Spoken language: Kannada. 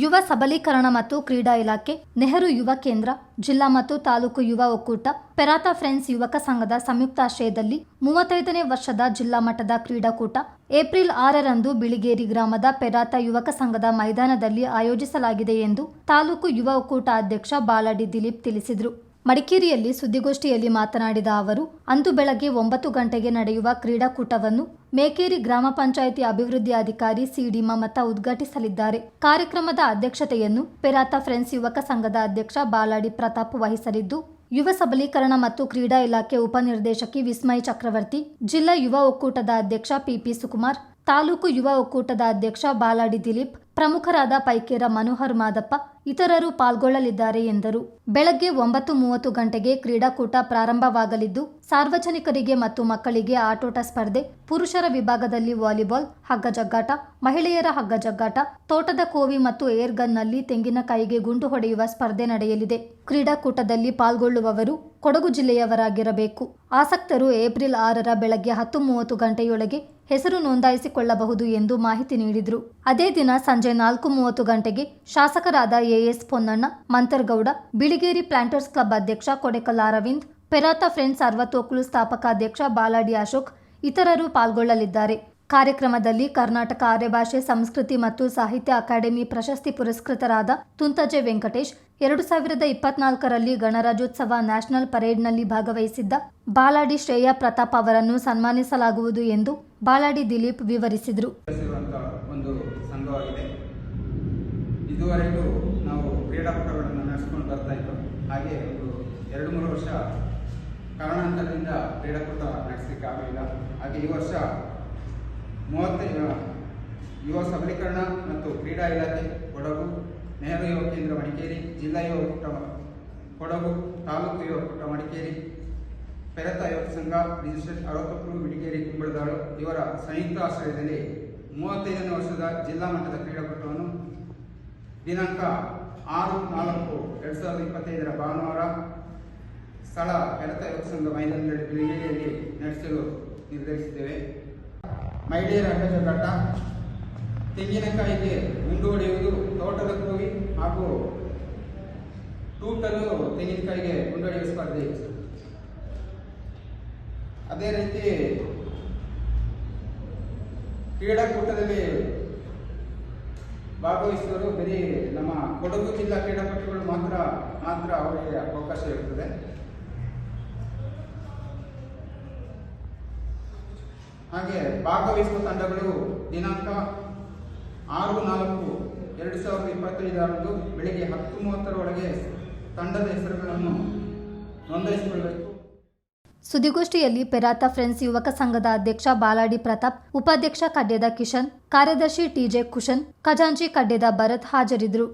ಯುವ ಸಬಲೀಕರಣ ಮತ್ತು ಕ್ರೀಡಾ ಇಲಾಖೆ, ನೆಹರು ಯುವ ಕೇಂದ್ರ, ಜಿಲ್ಲಾ ಮತ್ತು ತಾಲೂಕು ಯುವ ಒಕ್ಕೂಟ, ಪೆರಾತಾ ಫ್ರೆಂಡ್ಸ್ ಯುವಕ ಸಂಘದ ಸಂಯುಕ್ತಾಶ್ರಯದಲ್ಲಿ ಮೂವತ್ತೈದನೇ ವರ್ಷದ ಜಿಲ್ಲಾ ಮಟ್ಟದ ಕ್ರೀಡಾಕೂಟ ಏಪ್ರಿಲ್ ಆರರಂದು ಬಿಳಿಗೇರಿ ಗ್ರಾಮದ ಪೆರಾತ ಯುವಕ ಸಂಘದ ಮೈದಾನದಲ್ಲಿ ಆಯೋಜಿಸಲಾಗಿದೆ ಎಂದು ತಾಲೂಕು ಯುವ ಒಕ್ಕೂಟ ಅಧ್ಯಕ್ಷ ಬಾಲಾಡಿ ದಿಲೀಪ್ ತಿಳಿಸಿದರು. ಮಡಿಕೇರಿಯಲ್ಲಿ ಸುದ್ದಿಗೋಷ್ಠಿಯಲ್ಲಿ ಮಾತನಾಡಿದ ಅವರು, ಅಂದು ಬೆಳಗ್ಗೆ ಒಂಬತ್ತು ಗಂಟೆಗೆ ನಡೆಯುವ ಕ್ರೀಡಾಕೂಟವನ್ನು ಮೇಕೇರಿ ಗ್ರಾಮ ಪಂಚಾಯಿತಿ ಅಭಿವೃದ್ಧಿ ಅಧಿಕಾರಿ ಸಿಡಿ ಮಮತಾ ಉದ್ಘಾಟಿಸಲಿದ್ದಾರೆ. ಕಾರ್ಯಕ್ರಮದ ಅಧ್ಯಕ್ಷತೆಯನ್ನು ಪೆರಾತ ಫ್ರೆಂಡ್ಸ್ ಯುವಕ ಸಂಘದ ಅಧ್ಯಕ್ಷ ಬಾಲಾಡಿ ಪ್ರತಾಪ್ ವಹಿಸಲಿದ್ದು, ಯುವ ಸಬಲೀಕರಣ ಮತ್ತು ಕ್ರೀಡಾ ಇಲಾಖೆ ಉಪನಿರ್ದೇಶಕಿ ವಿಸ್ಮಯ ಚಕ್ರವರ್ತಿ, ಜಿಲ್ಲಾ ಯುವ ಒಕ್ಕೂಟದ ಅಧ್ಯಕ್ಷ ಪಿಪಿ ಸುಕುಮಾರ್, ತಾಲೂಕು ಯುವ ಒಕ್ಕೂಟದ ಅಧ್ಯಕ್ಷ ಬಾಲಾಡಿ ದಿಲೀಪ್, ಪ್ರಮುಖರಾದ ಪೈಕೇರ ಮನೋಹರ್ ಮಾದಪ್ಪ ಇತರರು ಪಾಲ್ಗೊಳ್ಳಲಿದ್ದಾರೆ ಎಂದರು. ಬೆಳಗ್ಗೆ ಒಂಬತ್ತು ಮೂವತ್ತು ಗಂಟೆಗೆ ಕ್ರೀಡಾಕೂಟ ಪ್ರಾರಂಭವಾಗಲಿದ್ದು, ಸಾರ್ವಜನಿಕರಿಗೆ ಮತ್ತು ಮಕ್ಕಳಿಗೆ ಆಟೋಟ ಸ್ಪರ್ಧೆ, ಪುರುಷರ ವಿಭಾಗದಲ್ಲಿ ವಾಲಿಬಾಲ್ ಹಗ್ಗ ಜಗ್ಗಾಟ, ಮಹಿಳೆಯರ ಹಗ್ಗ ಜಗ್ಗಾಟ, ತೋಟದ ಕೋವಿ ಮತ್ತು ಏರ್ ಗನ್ನಲ್ಲಿ ತೆಂಗಿನಕಾಯಿಗೆ ಗುಂಡು ಹೊಡೆಯುವ ಸ್ಪರ್ಧೆ ನಡೆಯಲಿದೆ. ಕ್ರೀಡಾಕೂಟದಲ್ಲಿ ಪಾಲ್ಗೊಳ್ಳುವವರು ಕೊಡಗು ಜಿಲ್ಲೆಯವರಾಗಿರಬೇಕು. ಆಸಕ್ತರು ಏಪ್ರಿಲ್ ಆರರ ಬೆಳಗ್ಗೆ ಹತ್ತು ಮೂವತ್ತು ಗಂಟೆಯೊಳಗೆ ಹೆಸರು ನೋಂದಾಯಿಸಿಕೊಳ್ಳಬಹುದು ಎಂದು ಮಾಹಿತಿ ನೀಡಿದರು. ಅದೇ ದಿನ ಸಂಜೆ ನಾಲ್ಕು ಮೂವತ್ತು ಗಂಟೆಗೆ ಶಾಸಕರಾದ A S Ponnanna, Mantar Gowda, Biligeri planters club ಅಧ್ಯಕ್ಷ ಕೊಡೆಕಲ್ ಅರವಿಂದ್, ಪೆರಾತಾ ಫ್ರೆಂಡ್ಸ್ ಸರ್ವತೋಕುಲು ಸ್ಥಾಪಕ ಅಧ್ಯಕ್ಷ ಬಾಲಾಡಿ ಅಶೋಕ್, ಇತರರು ಪಾಲ್ಗೊಳ್ಳಲಿದ್ದಾರೆ. ಕಾರ್ಯಕ್ರಮದಲ್ಲಿ ಕರ್ನಾಟಕ ಆರ್ಯಭಾಷೆ ಸಂಸ್ಕೃತಿ ಮತ್ತು ಸಾಹಿತ್ಯ ಅಕಾಡೆಮಿ ಪ್ರಶಸ್ತಿ ಪುರಸ್ಕೃತರಾದ ತುಂತಜೆ ವೆಂಕಟೇಶ್, ಎರಡು ಸಾವಿರದ ಇಪ್ಪತ್ನಾಲ್ಕರಲ್ಲಿ ಗಣರಾಜ್ಯೋತ್ಸವ ನ್ಯಾಷನಲ್ ಪರೇಡ್ನಲ್ಲಿ ಭಾಗವಹಿಸಿದ್ದ ಬಾಲಾಡಿ ಶ್ರೇಯಾ ಪ್ರತಾಪ್ ಅವರನ್ನು ಸನ್ಮಾನಿಸಲಾಗುವುದು ಎಂದು ಬಾಲಾಡಿ ದಿಲೀಪ್ ವಿವರಿಸಿದರು. ಕಾರಣಾಂತರದಿಂದ ಕ್ರೀಡಾಕೂಟ ನಡೆಸಲಿಕ್ಕೆ ಆಗಲಿಲ್ಲ. ಹಾಗೆ ಈ ವರ್ಷ ಮೂವತ್ತೈದು, ಯುವ ಸಬಲೀಕರಣ ಮತ್ತು ಕ್ರೀಡಾ ಇಲಾಖೆ, ಕೊಡಗು, ನೆಹರು ಯುವ ಕೇಂದ್ರ ಮಡಿಕೇರಿ, ಜಿಲ್ಲಾ ಯುವ ಒಕ್ಕೂಟ ಕೊಡಗು, ತಾಲೂಕು ಯುವ ಒಕ್ಕೂಟ ಮಡಿಕೇರಿ, ಪೆರತ ಯುವಕ ಸಂಘ, ರಿಜಿಸ್ಟ್ರೇಷನ್ ಅರವತ್ತೊಬ್ಬರು ಮಿಡಿಕೇರಿ, ಕುಂಬಳದಾಳು ಇವರ ಸಂಯುಕ್ತ ಆಶ್ರಯದಲ್ಲಿ ಮೂವತ್ತೈದನೇ ವರ್ಷದ ಜಿಲ್ಲಾ ಮಟ್ಟದ ಕ್ರೀಡಾಕೂಟವನ್ನು ದಿನಾಂಕ ಆರು, ನಾಲ್ಕು, ಎರಡು ಸಾವಿರದ ಇಪ್ಪತ್ತೈದರ ಭಾನುವಾರ ಸ್ಥಳ ಪೆರತ ಯುವಕ ಸಂಘ ಮೈದಾನದಲ್ಲಿ ಬಿಳಿಗೇರಿಯಲ್ಲಿ ನಡೆಸಲು ನಿರ್ಧರಿಸಿದ್ದೇವೆ. ಮಹಿಳೆಯರ ಹಗ್ಗಜಗ್ಗಾಟ ತೆಂಗಿನಕಾಯಿಗೆ ಗುಂಡು ಹೊಡೆಯುವುದು ತೋಟದ ಕೋವಿ ಹಾಗೂ ತೂಟಲು ತೆಂಗಿನಕಾಯಿಗೆ ಗುಂಡು ಹೊಡೆಯುವ ಸ್ಪರ್ಧೆ ಅದೇ ರೀತಿ ಕ್ರೀಡಾಕೂಟದಲ್ಲಿ ಭಾಗವಹಿಸುವರು ಬರೀ ನಮ್ಮ ಕೊಡಗು ಜಿಲ್ಲಾ ಕ್ರೀಡಾಪಟುಗಳು ಮಾತ್ರ ಮಾತ್ರ ಅವರಿಗೆ ಅವಕಾಶ ಇರುತ್ತದೆ ಹಾಗೆ ಭಾಗವಹಿಸುವ ತಂಡಗಳು ದಿನಾಂಕ ಆರು, ನಾಲ್ಕು, ಎರಡು ಸಾವಿರದ ಇಪ್ಪತ್ತೈದರಂದು ಬೆಳಿಗ್ಗೆ ಹತ್ತು ಮೂವತ್ತರೊಳಗೆ ತಂಡದ ಹೆಸರುಗಳನ್ನು ನೋಂದಾಯಿಸಿಕೊಳ್ಳಬೇಕು ಸುದ್ದಿಗೋಷ್ಠಿಯಲ್ಲಿ ಪೆರಾತ ಫ್ರೆಂಡ್ಸ್ ಯುವಕ ಸಂಘದ ಅಧ್ಯಕ್ಷ ಬಾಲಾಡಿ ಪ್ರತಾಪ್, ಉಪಾಧ್ಯಕ್ಷ ಕಡ್ಡೆದ ಕಿಶನ್, ಕಾರ್ಯದರ್ಶಿ ಟಿಜೆ ಕುಶನ್, ಖಜಾಂಚಿ ಕಡ್ಡೆದ ಭರತ್ ಹಾಜರಿದ್ದರು.